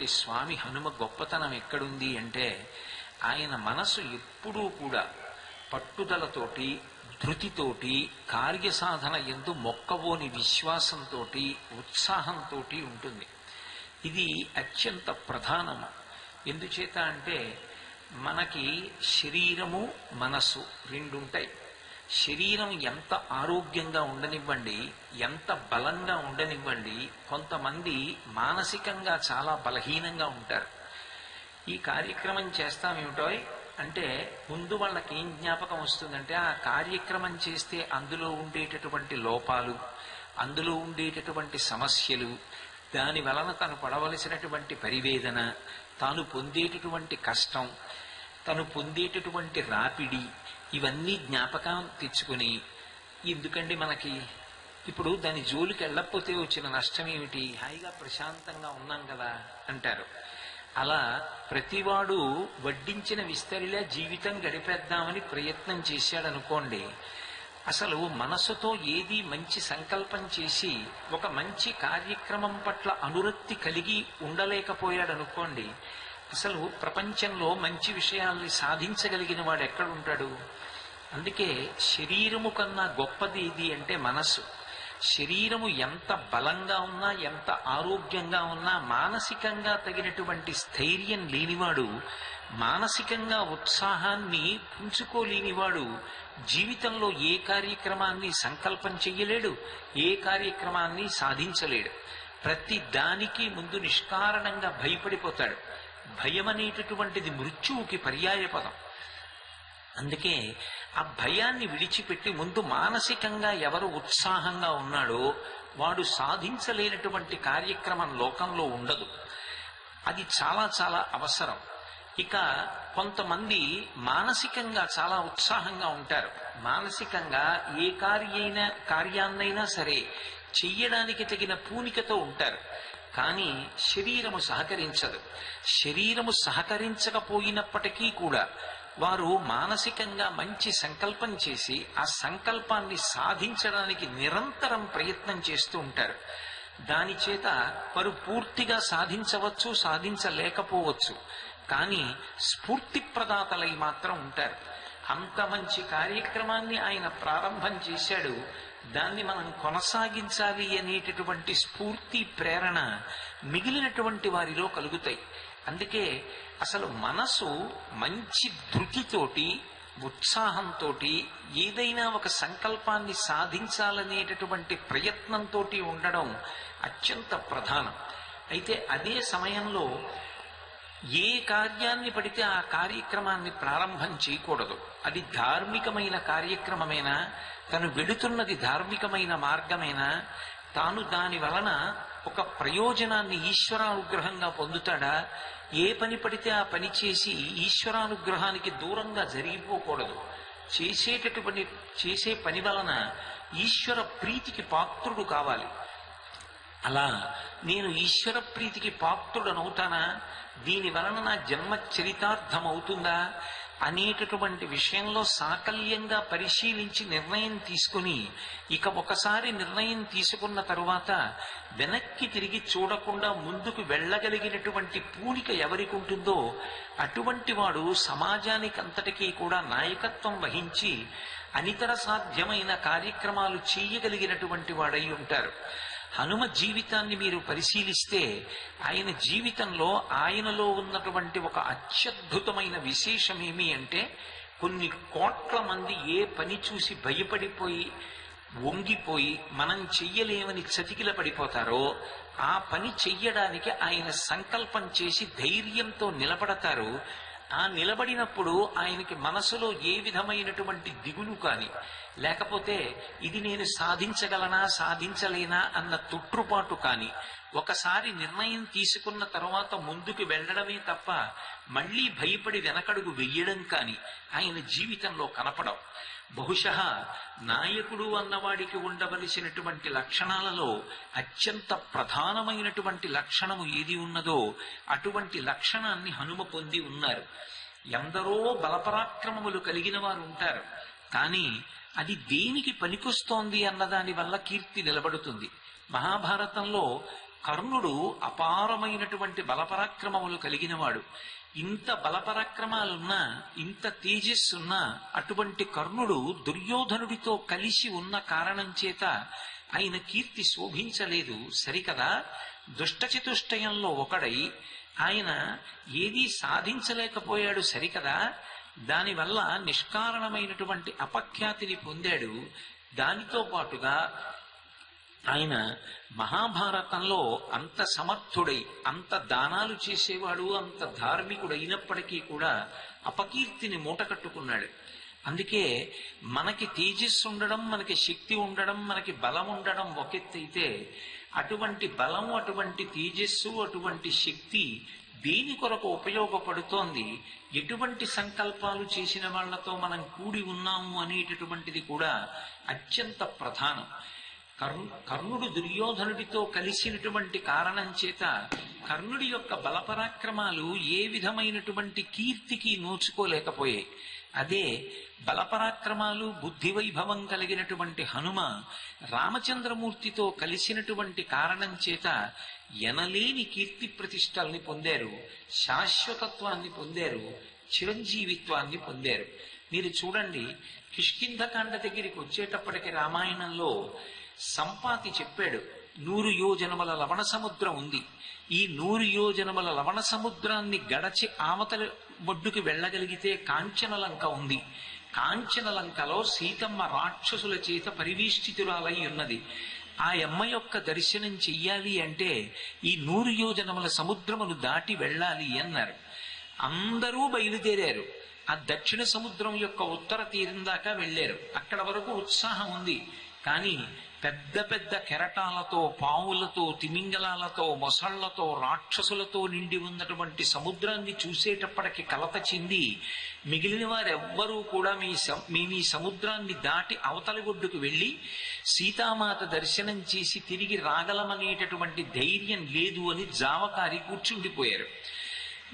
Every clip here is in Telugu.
కలిగినటువంటి స్వామి హనుమ గొప్పతనం ఎక్కడుంది అంటే ఆయన మనసు ఎప్పుడూ కూడా పట్టుదలతోటి ధృతితోటి కార్యసాధన ఎందు మొక్కవోని విశ్వాసంతో ఉత్సాహంతో ఉంటుంది. ఇది అత్యంత ప్రధానము. ఎందుచేత అంటే మనకి శరీరము మనస్సు రెండుంటాయి. శరీరం ఎంత ఆరోగ్యంగా ఉండనివ్వండి ఎంత బలంగా ఉండనివ్వండి కొంతమంది మానసికంగా చాలా బలహీనంగా ఉంటారు. ఈ కార్యక్రమం చేస్తామేమిటో అంటే ముందు వాళ్ళకి ఏం జ్ఞాపకం వస్తుందంటే ఆ కార్యక్రమం చేస్తే అందులో ఉండేటటువంటి లోపాలు అందులో ఉండేటటువంటి సమస్యలు దాని వలన తను పడవలసినటువంటి పరివేదన తాను పొందేటటువంటి కష్టం తను పొందేటటువంటి రాపిడి ఇవన్నీ జ్ఞాపకం తెచ్చుకొని ఎందుకండి మనకి? ఇప్పుడు దాని జోలికి వెళ్ళకపోతే వచ్చిన నష్టం ఏమిటి? హాయిగా ప్రశాంతంగా ఉన్నాం కదా అంటారు. అలా ప్రతివాడు వడ్డించిన విస్తరిలా జీవితం గడిపేద్దామని ప్రయత్నం చేశాడనుకోండి అసలు మనసుతో ఏది మంచి సంకల్పం చేసి ఒక మంచి కార్యక్రమం పట్ల అనురక్తి కలిగి ఉండలేకపోయాడనుకోండి అసలు ప్రపంచంలో మంచి విషయాల్ని సాధించగలిగిన వాడు ఎక్కడుంటాడు? అందుకే శరీరము కన్నా గొప్పది ఇది అంటే మనస్సు. శరీరము ఎంత బలంగా ఉన్నా ఎంత ఆరోగ్యంగా ఉన్నా మానసికంగా తగినటువంటి స్థైర్యం లేనివాడు మానసికంగా ఉత్సాహాన్ని పుంజుకోలేనివాడు జీవితంలో ఏ కార్యక్రమాన్ని సంకల్పం చెయ్యలేడు ఏ కార్యక్రమాన్ని సాధించలేడు. ప్రతి దానికి ముందు నిష్కారణంగా భయపడిపోతాడు. భయం అనేటటువంటిది మృత్యువుకి పర్యాయ పదం అందుకే ఆ భయాన్ని విడిచిపెట్టి ముందు మానసికంగా ఎవరు ఉత్సాహంగా ఉన్నాడో వాడు సాధించలేనటువంటి కార్యక్రమం లోకంలో ఉండదు. అది చాలా చాలా అవసరం. ఇక కొంతమంది మానసికంగా చాలా ఉత్సాహంగా ఉంటారు. మానసికంగా ఏ కార్యైనా కార్యాన్నైనా సరే చెయ్యడానికి తగిన పూనికతో ఉంటారు. కానీ శరీరము సహకరించదు. శరీరము సహకరించకపోయినప్పటికీ కూడా వారు మానసికంగా మంచి సంకల్పం చేసి ఆ సంకల్పాన్ని సాధించడానికి నిరంతరం ప్రయత్నం చేస్తూ ఉంటారు. దాని చేత వారు పూర్తిగా సాధించవచ్చు సాధించలేకపోవచ్చు. కానీ స్ఫూర్తి ప్రదాతలై మాత్రం ఉంటారు. అంత మంచి కార్యక్రమాన్ని ఆయన ప్రారంభం చేశాడు. దాన్ని మనం కొనసాగించాలి అనేటటువంటి స్ఫూర్తి ప్రేరణ మిగిలినటువంటి వారిలో కలుగుతాయి. అందుకే అసలు మనసు మంచి ధృతితోటి ఉత్సాహంతో ఏదైనా ఒక సంకల్పాన్ని సాధించాలనేటటువంటి ప్రయత్నంతో ఉండడం అత్యంత ప్రధానం. అయితే అదే సమయంలో ఏ కార్యాన్ని పడితే ఆ కార్యక్రమాన్ని ప్రారంభం చేయకూడదు. అది ధార్మికమైన కార్యక్రమమేనా? తను వెడుతున్నది ధార్మికమైన మార్గమేనా? తాను దాని వలన ఒక ప్రయోజనాన్ని ఈశ్వరానుగ్రహంగా పొందుతాడా? ఏ పని పడితే ఆ పని చేసి ఈశ్వరానుగ్రహానికి దూరంగా జరిగిపోకూడదు. చేసేటటువంటి చేసే పని వలన ఈశ్వర ప్రీతికి పాత్రుడు కావాలి. అలా నేను ఈశ్వర ప్రీతికి పాత్రుడనవుతానా? దీని వలన నా జన్మ చరితార్థం అవుతుందా అనేటటువంటి విషయంలో సాకల్యంగా పరిశీలించి నిర్ణయం తీసుకుని ఇక ఒకసారి నిర్ణయం తీసుకున్న తరువాత వెనక్కి తిరిగి చూడకుండా ముందుకు వెళ్ళగలిగినటువంటి పూనిక ఎవరికి ఉంటుందో అటువంటి వాడు సమాజానికి అంతటికీ కూడా నాయకత్వం వహించి అనితర సాధ్యమైన కార్యక్రమాలు చేయగలిగినటువంటి వాడై ఉంటారు. హనుమ జీవితాన్ని మీరు పరిశీలిస్తే ఆయన జీవితంలో ఆయనలో ఉన్నటువంటి ఒక అత్యద్భుతమైన విశేషం ఏమి అంటే కొన్ని కోట్ల మంది ఏ పని చూసి భయపడిపోయి వంగిపోయి మనం చెయ్యలేమని చతికిల పడిపోతారో ఆ పని చెయ్యడానికి ఆయన సంకల్పం చేసి ధైర్యంతో నిలబడతారు. ఆ నిలబడినప్పుడు ఆయనకి మనసులో ఏ విధమైనటువంటి దిగులు కానీ లేకపోతే ఇది నేను సాధించగలనా సాధించలేనా అన్న తొట్టుపాటు కాని ఒకసారి నిర్ణయం తీసుకున్న తర్వాత ముందుకు వెళ్ళడమే తప్ప మళ్ళీ భయపడి వెనకడుగు వెయ్యడం కాని ఆయన జీవితంలో కనపడం బహుశ నాయకుడు అన్నవాడికి ఉండవలసినటువంటి లక్షణాలలో అత్యంత ప్రధానమైనటువంటి లక్షణము ఏది ఉన్నదో అటువంటి లక్షణాన్ని హనుమ పొంది ఉన్నారు. ఎందరో బలపరాక్రమములు కలిగిన వారు ఉంటారు. కానీ అది దేనికి పనికొస్తోంది అన్నదాని వల్ల కీర్తి నిలబడుతుంది. మహాభారతంలో కర్ణుడు అపారమైనటువంటి బలపరాక్రమములు కలిగినవాడు. ఇంత బలపరాక్రమాలున్నా ఇంత తేజస్సున్నా అటువంటి కర్ణుడు దుర్యోధనుడితో కలిసి ఉన్న కారణం చేత ఆయన కీర్తి శోభించలేదు. సరికదా? దుష్టచతుష్టయంలో ఒకడై ఆయన ఏదీ సాధించలేకపోయాడు. సరికదా? దానివల్ల నిష్కారణమైనటువంటి అపఖ్యాతిని పొందాడు. దానితో పాటుగా ఆయన మహాభారతంలో అంత సమర్థుడై అంత దానాలు చేసేవాడు అంత ధార్మికుడు అయినప్పటికీ కూడా అపకీర్తిని మూటకట్టుకున్నాడు. అందుకే మనకి తేజస్సు ఉండడం మనకి శక్తి ఉండడం మనకి బలం ఉండడం ఒకెత్తైతే అటువంటి బలం అటువంటి తేజస్సు అటువంటి శక్తి దేని కొరకు ఉపయోగపడుతోంది? ఎటువంటి సంకల్పాలు చేసిన వాళ్ళతో మనం కూడి ఉన్నాము అనేటటువంటిది కూడా అత్యంత ప్రధానం. కర్ణు కర్ణుడు దుర్యోధనుడితో కలిసినటువంటి కారణం చేత కర్ణుడి యొక్క బలపరాక్రమాలు ఏ విధమైనటువంటి కీర్తికి నోచుకోలేకపోయాయి. అదే బలపరాక్రమాలు బుద్ధి వైభవం కలిగినటువంటి హనుమ రామచంద్రమూర్తితో కలిసినటువంటి కారణం చేత ఎనలేని కీర్తి ప్రతిష్టల్ని పొందారు శాశ్వతత్వాన్ని పొందారు చిరంజీవిత్వాన్ని పొందారు. మీరు చూడండి కిష్కింధకాండ దగ్గరికి వచ్చేటప్పటికి రామాయణంలో సంపాతి చెప్పాడు నూరు యోజనముల లవణ సముద్రం ఉంది. ఈ నూరు యోజనముల లవణ సముద్రాన్ని గడచి ఆమతల ఒడ్డుకి వెళ్ళగలిగితే కాంచనలంక ఉంది. కాంచనలంకలో సీతమ్మ రాక్షసుల చేత పరివేష్టితురాలై ఉన్నది. ఆ అమ్మ యొక్క దర్శనం చెయ్యాలి అంటే ఈ నూరు యోజనముల సముద్రమును దాటి వెళ్ళాలి అన్నారు. అందరూ బయలుదేరారు. ఆ దక్షిణ సముద్రం యొక్క ఉత్తర తీరం దాకా వెళ్ళారు. అక్కడ వరకు ఉత్సాహం ఉంది. కానీ పెద్ద పెద్ద కెరటాలతో పావులతో తిమింగలాలతో మొసళ్ళతో రాక్షసులతో నిండి ఉన్నటువంటి సముద్రాన్ని చూసేటప్పటికి కలత చెంది మిగిలిన వారెవ్వరూ కూడా మీ స- మీ సముద్రాన్ని దాటి అవతలి ఒడ్డుకు వెళ్ళి సీతామాత దర్శనం చేసి తిరిగి రాగలమనేటటువంటి ధైర్యం లేదు అని జావకారి కూర్చుండిపోయారు.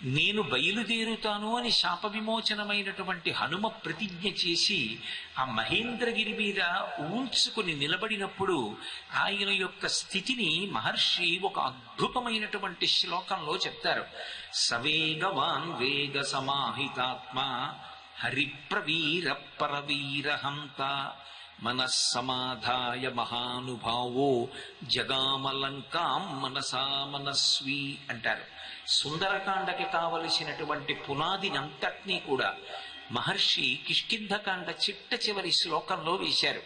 నేను బయలుదేరుతాను అని శాప విమోచనమైనటువంటి హనుమ ప్రతిజ్ఞ చేసి ఆ మహేంద్రగిరి మీద ఊంచుకుని నిలబడినప్పుడు ఆయన యొక్క స్థితిని మహర్షి ఒక అద్భుతమైనటువంటి శ్లోకంలో చెప్తారు. సవేగవాన్ వేగ సమాహితాత్మ హరిప్రవీర పరవీరహంత మనస్సమాధాయ మహానుభావో జగామలంకాం మనసా మనస్వి అంటారు. సుందరకాండకి కావలసినటువంటి పునాదినంతటినీ కూడా మహర్షి కిష్కింధకాండ చిట్ట చివరి శ్లోకంలో వేశారు.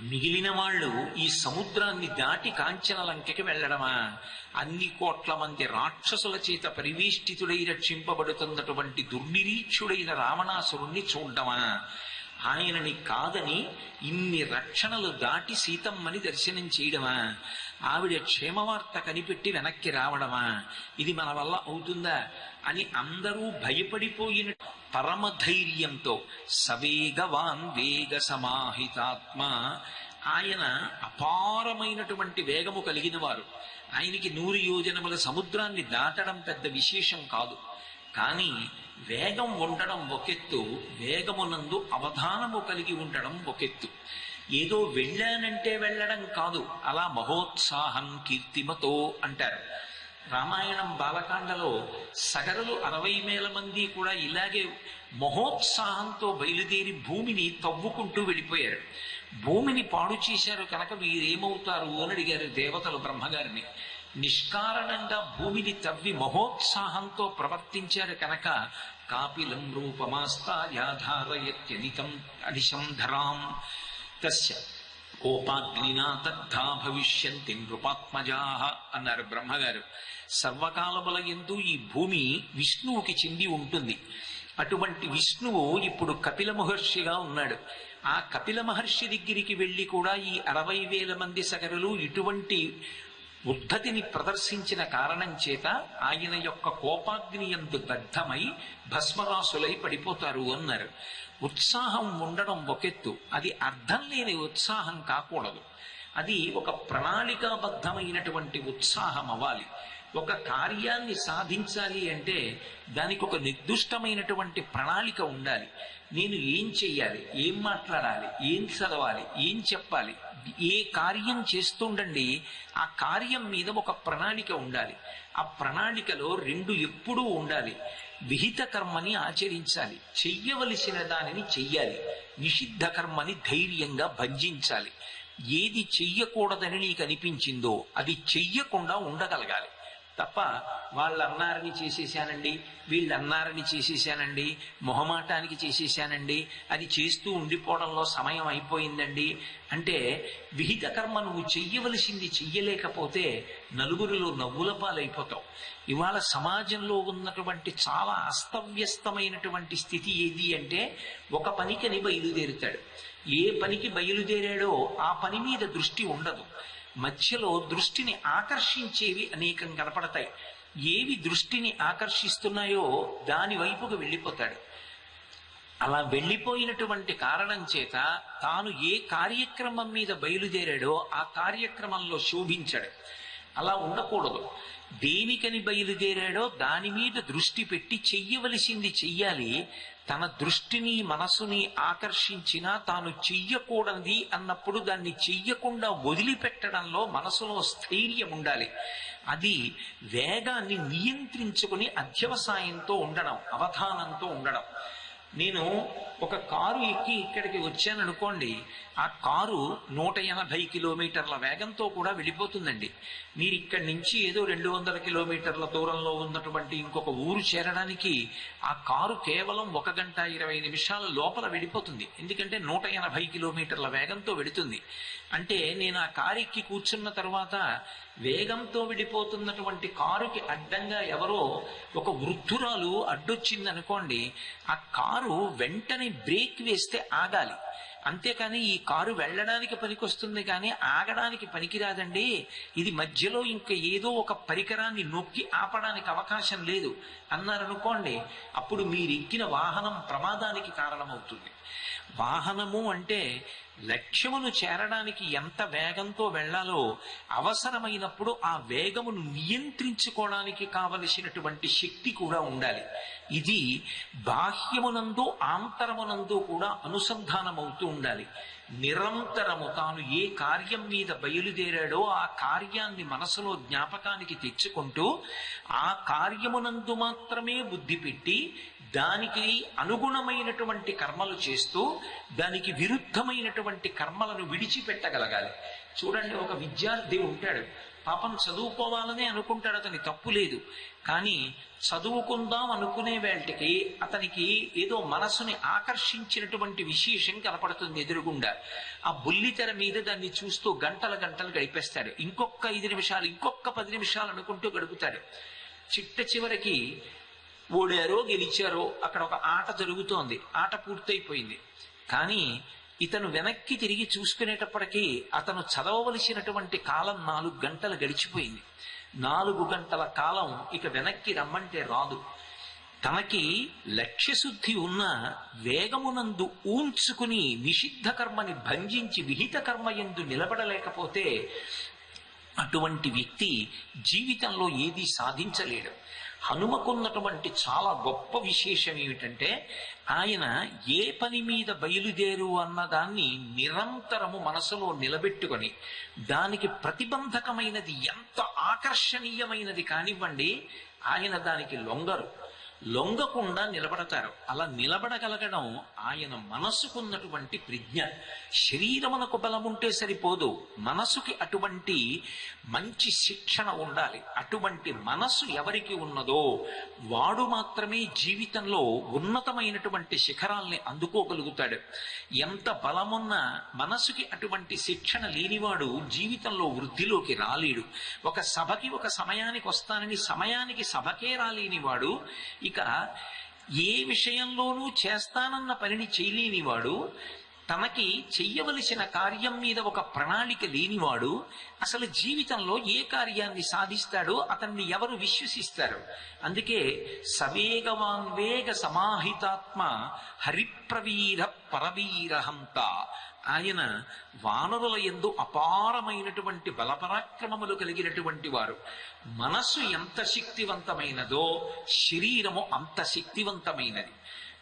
మిగిలిన వాళ్ళు ఈ సముద్రాన్ని దాటి కాంచనలంకకి వెళ్ళడమా? అన్ని కోట్ల మంది రాక్షసుల చేత పరివేష్టితుడై రక్షింపబడుతున్నటువంటి దుర్నిరీక్షుడైన రావణాసురుణ్ణి చూడడమా? ఆయనని కాదని ఇన్ని రక్షణలు దాటి సీతమ్మని దర్శనం చేయడమా? ఆవిడ క్షేమవార్త కనిపెట్టి వెనక్కి రావడమా? ఇది మన వల్ల అవుతుందా? అని అందరూ భయపడిపోయిన పరమ ధైర్యంతో సవేగవాన్ వేగ సమాహితాత్మ ఆయన అపారమైనటువంటి వేగము కలిగిన వారు ఆయనకి నూరు యోజనముల సముద్రాన్ని దాటడం పెద్ద విశేషం కాదు. కానీ వేగం ఉండడం ఒకెత్తు వేగమునందు అవధానము కలిగి ఉండడం ఒకెత్తు. ఏదో వెళ్ళానంటే వెళ్ళడం కాదు అలా మహోత్సాహం కీర్తిమతో అంటారు. రామాయణం బాలకాండలో సగరులు అరవై వేల మంది కూడా ఇలాగే మహోత్సాహంతో బయలుదేరి భూమిని తవ్వుకుంటూ వెళ్ళిపోయారు. భూమిని పాడు చేశారు కనుక వీరేమవుతారు అని అడిగారు దేవతలు బ్రహ్మగారిని. నిష్కారణంగా భూమిని తవ్వి మహోత్సాహంతో ప్రవర్తించారు కనుక కాపిలం రూపమాస్తాయాధారయత్యనితం అనిశంధరాం తస్య కోపాగ్నినా తద్ధా భవిష్యంతి నృపాత్మజా అన్నారు బ్రహ్మగారు. సర్వకాలముల ఎందు ఈ భూమి విష్ణువుకి చెంది ఉంటుంది. అటువంటి విష్ణువు ఇప్పుడు కపిల మహర్షిగా ఉన్నాడు. ఆ కపిల మహర్షి దగ్గరికి వెళ్ళి కూడా ఈ అరవై వేల మంది సగరులు ఇటువంటి ఉద్ధతిని ప్రదర్శించిన కారణం చేత ఆయన యొక్క కోపాగ్ని ఎందు దగ్ధమై భస్మరాసులై పడిపోతారు అన్నారు. ఉత్సాహం ఉండడం ఒకెత్తు. అది అర్థం లేని ఉత్సాహం కాకూడదు. అది ఒక ప్రణాళికాబద్ధమైనటువంటి ఉత్సాహం అవ్వాలి ఒక కార్యాన్ని సాధించాలి అంటే దానికి ఒక నిర్దిష్టమైనటువంటి ప్రణాళిక ఉండాలి. నేను ఏం చెయ్యాలి? ఏం మాట్లాడాలి? ఏం చదవాలి? ఏం చెప్పాలి? ఏ కార్యం చేస్తుండండి ఆ కార్యం మీద ఒక ప్రణాళిక ఉండాలి. ఆ ప్రణాళికలో రెండు ఎప్పుడూ ఉండాలి. విహిత కర్మని ఆచరించాలి. చెయ్యవలసిన దానిని చెయ్యాలి. నిషిద్ధ కర్మని ధైర్యంగా భంజించాలి. ఏది చెయ్యకూడదని నీకు అనిపించిందో అది చెయ్యకుండా ఉండగలగాలి. తప్ప వాళ్ళు అన్నారని చేసేసానండి వీళ్ళు అన్నారని చేసేసానండి మొహమాటానికి చేసేసానండి అది చేస్తూ ఉండిపోవడంలో సమయం అయిపోయిందండి. అంటే విహిత కర్మ నువ్వు చెయ్యవలసింది చెయ్యలేకపోతే నలుగురిలో నవ్వుల పాలైపోతావు. ఇవాళ సమాజంలో ఉన్నటువంటి చాలా అస్తవ్యస్తమైనటువంటి స్థితి ఏది అంటే ఒక పనికని బయలుదేరుతాడు. ఏ పనికి బయలుదేరాడో ఆ పని మీద దృష్టి ఉండదు. మధ్యలో దృష్టిని ఆకర్షించేవి అనేకం కనపడతాయి. ఏవి దృష్టిని ఆకర్షిస్తున్నాయో దాని వైపుకు వెళ్ళిపోతాడు. అలా వెళ్ళిపోయినటువంటి కారణం చేత తాను ఏ కార్యక్రమం మీద బయలుదేరాడో ఆ కార్యక్రమంలో శోభించాడు. అలా ఉండకూడదు. దేనికని బయలుదేరాడో దాని మీద దృష్టి పెట్టి చెయ్యవలసింది చెయ్యాలి. తన దృష్టిని మనసుని ఆకర్షించినా తాను చెయ్యకూడనిది అన్నప్పుడు దాన్ని చెయ్యకుండా వదిలిపెట్టడంలో మనసులో స్థైర్యం ఉండాలి. అది వేగాన్ని నియంత్రించుకుని అధ్యవసాయంతో ఉండడం అవధానంతో ఉండడం. నేను ఒక కారు ఎక్కి ఇక్కడికి వచ్చాను అనుకోండి ఆ కారు నూట ఎనభై కిలోమీటర్ల వేగంతో కూడా వెళ్ళిపోతుందండి. మీరు ఇక్కడి నుంచి ఏదో రెండు వందల కిలోమీటర్ల దూరంలో ఉన్నటువంటి ఇంకొక ఊరు చేరడానికి ఆ కారు కేవలం ఒక గంట ఇరవై నిమిషాల లోపల వెళ్ళిపోతుంది. ఎందుకంటే నూట ఎనభై కిలోమీటర్ల వేగంతో వెళుతుంది. అంటే నేను ఆ కారు ఎక్కి కూర్చున్న తర్వాత వేగంతో విడిపోతున్నటువంటి కారుకి అడ్డంగా ఎవరో ఒక వృద్ధురాలు అడ్డొచ్చింది అనుకోండి ఆ కారు వెంటనే బ్రేక్ వేస్తే ఆగాలి. అంతేకాని ఈ కారు వెళ్ళడానికి పనికొస్తుంది కానీ ఆగడానికి పనికిరాదండి. ఇది మధ్యలో ఇంకా ఏదో ఒక పరికరాన్ని నొక్కి ఆపడానికి అవకాశం లేదు. అన్నారనుకోండి అప్పుడు మీరు ఎక్కిన వాహనం ప్రమాదానికి కారణమవుతుంది. వాహనము అంటే లక్ష్యమును చేరడానికి ఎంత వేగంతో వెళ్ళాలో అవసరమైనప్పుడు ఆ వేగమును నియంత్రించుకోవడానికి కావలసినటువంటి శక్తి కూడా ఉండాలి. ఇది బాహ్యమునందు ఆంతరమునందు కూడా అనుసంధానమవుతూ ఉండాలి. నిరంతరము తాను ఏ కార్యం మీద బయలుదేరాడో ఆ కార్యాన్ని మనసులో జ్ఞాపకానికి తెచ్చుకుంటూ ఆ కార్యమునందు మాత్రమే బుద్ధి పెట్టి దానికి అనుగుణమైనటువంటి కర్మలు చేస్తూ దానికి విరుద్ధమైనటువంటి కర్మలను విడిచిపెట్టగలగాలి. చూడండి ఒక విద్యార్థి ఉంటాడు. పాపం చదువుకోవాలనే అనుకుంటాడు అతని తప్పు లేదు. కానీ చదువుకుందాం అనుకునే వేళటికి అతనికి ఏదో మనసుని ఆకర్షించినటువంటి విశేషం కనపడుతుంది ఎదురుగుండా. ఆ బుల్లితెర మీద దాన్ని చూస్తూ గంటల గంటలు గడిపేస్తాడు. ఇంకొక ఐదు నిమిషాలు ఇంకొక పది నిమిషాలు అనుకుంటూ గడుపుతాడు. చిట్ట చివరికి ఓడారో గెలిచారో అక్కడ ఒక ఆట జరుగుతోంది. ఆట పూర్తయిపోయింది. కానీ ఇతను వెనక్కి తిరిగి చూసుకునేటప్పటికీ అతను చదవవలసినటువంటి కాలం నాలుగు గంటలు గడిచిపోయింది. నాలుగు గంటల కాలం ఇక వెనక్కి రమ్మంటే రాదు. తనకి లక్ష్యశుద్ధి ఉన్న వేగమునందు ఊంచుకుని నిషిద్ధ కర్మని భంజించి విహిత కర్మ ఎందు నిలబడలేకపోతే అటువంటి వ్యక్తి జీవితంలో ఏది సాధించలేడు. హనుమకున్నటువంటి చాలా గొప్ప విశేషం ఏమిటంటే ఆయన ఏ పని మీద బయలుదేరు అన్నదాన్ని నిరంతరము మనసులో నిలబెట్టుకొని దానికి ప్రతిబంధకమైనది ఎంత ఆకర్షణీయమైనది కానివ్వండి ఆయన దానికి లొంగరు. లొంగకుండా నిలబడతారు. అలా నిలబడగలగడం ఆయన మనసుకున్నటువంటి ప్రజ్ఞ. శరీరమునకు బలం ఉంటే సరిపోదు. మనసుకి అటువంటి మంచి శిక్షణ ఉండాలి. అటువంటి మనసు ఎవరికి ఉన్నదో వాడు మాత్రమే జీవితంలో ఉన్నతమైనటువంటి శిఖరాల్ని అందుకోగలుగుతాడు. ఎంత బలమున్న మనసుకి అటువంటి శిక్షణ లేనివాడు జీవితంలో వృద్ధిలోకి రాలేడు. ఒక సభకి ఒక సమయానికి వస్తానని సమయానికి సభకే రాలేనివాడు ఇక ఏ విషయంలోనూ చేస్తానన్న పనిని చేయలేనివాడు తనకి చెయ్యవలసిన కార్యం మీద ఒక ప్రణాళిక లేనివాడు అసలు జీవితంలో ఏ కార్యాన్ని సాధిస్తాడో అతన్ని ఎవరు విశ్వసిస్తారు? అందుకే సవేగవాన్ వేగ సమాహితాత్మ హరిప్రవీర పరవీరహంత. ఆయన వానరుల ఎందు అపారమైనటువంటి బలపరాక్రమములు కలిగినటువంటి వారు. మనస్సు ఎంత శక్తివంతమైనదో శరీరము అంత శక్తివంతమైనది.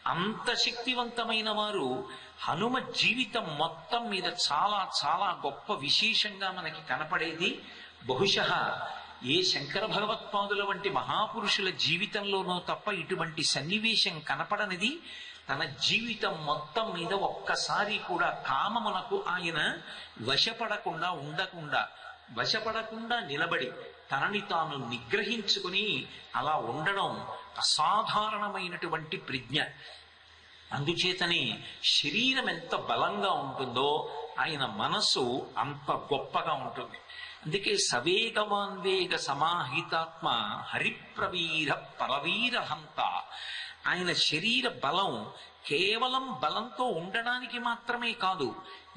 అంత శక్తివంతమైన వారు హనుమ జీవితం మొత్తం మీద చాలా చాలా గొప్ప విశేషంగా మనకి కనపడేది. బహుశ ఏ శంకర భగవత్పాదుల వంటి మహాపురుషుల జీవితంలోనో తప్ప ఇటువంటి సన్నివేశం కనపడనిది. తన జీవితం మొత్తం మీద ఒక్కసారి కూడా కామమునకు ఆయన వశపడకుండా ఉండకుండా వశపడకుండా నిలబడి తనని తాను నిగ్రహించుకుని అలా ఉండడం అసాధారణమైనటువంటి ప్రజ్ఞ. అందుచేతనే శరీరం ఎంత బలంగా ఉంటుందో ఆయన మనసు అంత గొప్పగా ఉంటుంది. అందుకే సవేగమాన్వేగ సమాహితాత్మ హరిప్రవీర పరవీర హంత ఆయన శరీర బలం కేవలం బలంతో ఉండడానికి మాత్రమే కాదు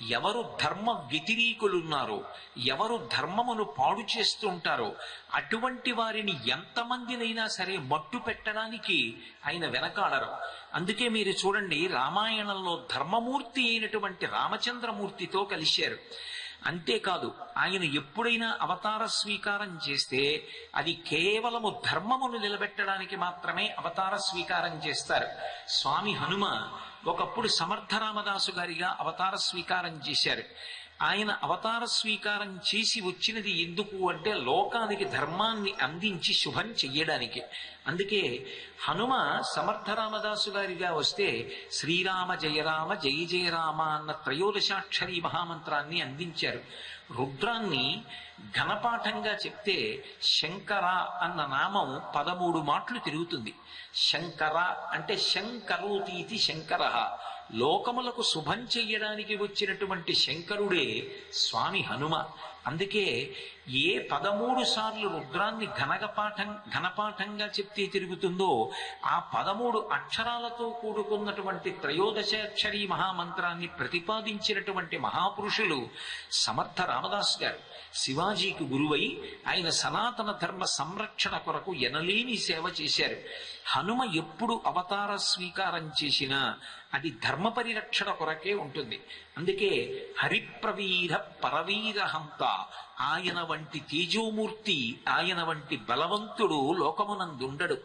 ఎవరు ధర్మ వ్యతిరీకులున్నారో ఎవరు ధర్మమును పాడు చేస్తూ ఉంటారో అటువంటి వారిని ఎంతమందినైనా సరే మట్టు పెట్టడానికి ఆయన వెనకాడరు. అందుకే మీరు చూడండి రామాయణంలో ధర్మమూర్తి అయినటువంటి రామచంద్రమూర్తితో కలిశారు. అంతేకాదు ఆయన ఎప్పుడైనా అవతార స్వీకారం చేస్తే అది కేవలము ధర్మమును నిలబెట్టడానికి మాత్రమే అవతార స్వీకారం చేస్తారు. స్వామి హనుమ ఒకప్పుడు సమర్థ రామదాసు గారిగా అవతార స్వీకారం చేశారు. ఆయన అవతార స్వీకారం చేసి వచ్చినది ఎందుకు అంటే లోకానికి ధర్మాన్ని అందించి శుభం చెయ్యడానికి. అందుకే హనుమ సమర్థ రామదాసు గారిగా వస్తే శ్రీరామ జయరామ జయ జయరామ అన్న త్రయోదశాక్షరి మహామంత్రాన్ని అందించారు. రుద్రాన్ని ఘనపాఠంగా చెప్తే శంకర అన్న నామం పదమూడు మాటలు తిరుగుతుంది. శంకర అంటే శంకరోతీతి శంకర. లోకములకు శుభం చెయ్యడానికి వచ్చినటువంటి శంకరుడే స్వామి హనుమ. అందుకే ఏ పదమూడు సార్లు రుద్రాన్ని ఘనగపాఠం ఘనపాఠంగా చెప్తే తిరుగుతుందో ఆ పదమూడు అక్షరాలతో కూడుకున్నటువంటి త్రయోదశాక్షరి మహామంత్రాన్ని ప్రతిపాదించినటువంటి మహాపురుషులు సమర్థ రామదాస్ గారు. శివాజీకి గురువై ఆయన సనాతన ధర్మ సంరక్షణ కొరకు ఎనలేని సేవ చేశారు. హనుమ ఎప్పుడు అవతార స్వీకారం చేసినా అది ధర్మ పరిరక్షణ కొరకే ఉంటుంది. అందుకే హరిప్రవీర పరవీర హంత ఆయన వంటి తేజోమూర్తి ఆయన వంటి బలవంతుడు లోకమునందుండడు.